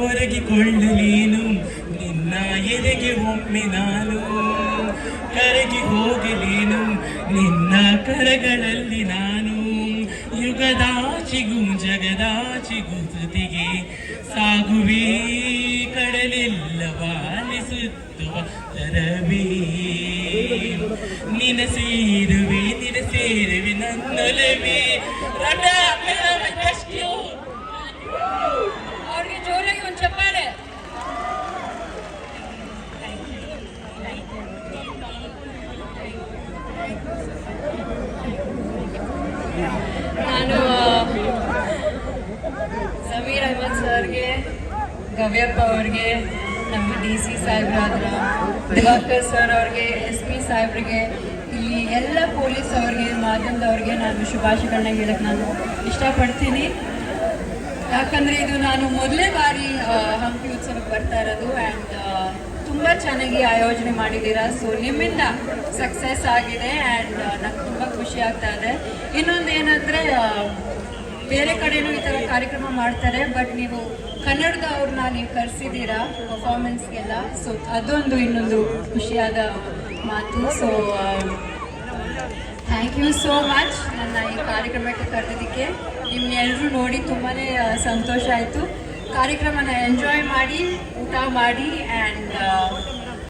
ಒರಗಿಕೊಳ್ಳಲೇನು ನಿನ್ನ ಎದೆಗೆ ಒಮ್ಮೆ ನಾನು. ಕರಗಿ ಹೋಗಲೇನು ನಿನ್ನ ಕರಗಳಲ್ಲಿ ನಾನು. ಯುಗದಾಚಿಗೂ ಜಗದಾಚಿಗೂ ಜೊತೆಗೆ ಸಾಗುವೆ ಕಡಲೆಲ್ಲವ ಬಾಲಿಸುತ್ತುವ ತರವೇ ನಿನ ಸೇರುವೆ ನಿನ ಸೇರುವೆ ನನ್ನೊಲವೇ, ರಟ ನಾನು ಸಮೀರ್ ಅಹಮದ್ ಸರ್ಗೆ, ಗವ್ಯಪ್ಪ ಅವ್ರಿಗೆ, ನಮ್ಮ ಡಿ ಸಿ ಸಾಹೇಬ್ರಾದ್ರ, ದಿವಾಕರ್ ಸರ್ ಅವ್ರಿಗೆ, ಎಸ್ ಪಿ ಸಾಹೇಬ್ರಿಗೆ, ಇಲ್ಲಿ ಎಲ್ಲ ಪೊಲೀಸ್ ಅವ್ರಿಗೆ, ಮಾಧ್ಯಮದವ್ರಿಗೆ ನಾನು ಶುಭಾಶಯಗಳನ್ನ ಹೇಳಕ್ಕೆ ನಾನು ಇಷ್ಟಪಡ್ತೀನಿ. ಯಾಕಂದ್ರೆ ಇದು ನಾನು ಮೊದಲೇ ಬಾರಿ ಹಂಪಿ ಉತ್ಸವಕ್ಕೆ ಬರ್ತಾ ಇರೋದು. ಆ್ಯಂಡ್ ಚೆನ್ನಾಗಿ ಆಯೋಜನೆ ಮಾಡಿದ್ದೀರಾ? ಸೊ ನಿಮ್ಮಿಂದ ಸಕ್ಸಸ್ ಆಗಿದೆ ಆ್ಯಂಡ್ ನಂಗೆ ತುಂಬ ಖುಷಿ ಆಗ್ತಾ ಇದೆ. ಇನ್ನೊಂದು ಏನಂದರೆ ಬೇರೆ ಕಡೆನೂ ಈ ಥರ ಕಾರ್ಯಕ್ರಮ ಮಾಡ್ತಾರೆ ಬಟ್ ನೀವು ಕನ್ನಡದವ್ರನ್ನ ನೀವು ಕರೆಸಿದ್ದೀರಾ ಪರ್ಫಾರ್ಮೆನ್ಸ್ಗೆಲ್ಲ ಸೊ ಅದೊಂದು ಇನ್ನೊಂದು ಖುಷಿಯಾದ ಮಾತು. So thank you so much ನನ್ನ ಈ ಕಾರ್ಯಕ್ರಮಕ್ಕೆ ಕರೆದಿದ್ದಕ್ಕೆ. ನಿಮ್ಮೆಲ್ಲರೂ ನೋಡಿ ತುಂಬಾ ಸಂತೋಷ ಆಯಿತು. ಕಾರ್ಯಕ್ರಮನ ಎಂಜಾಯ್ ಮಾಡಿ ಊಟ ಮಾಡಿ ಆ್ಯಂಡ್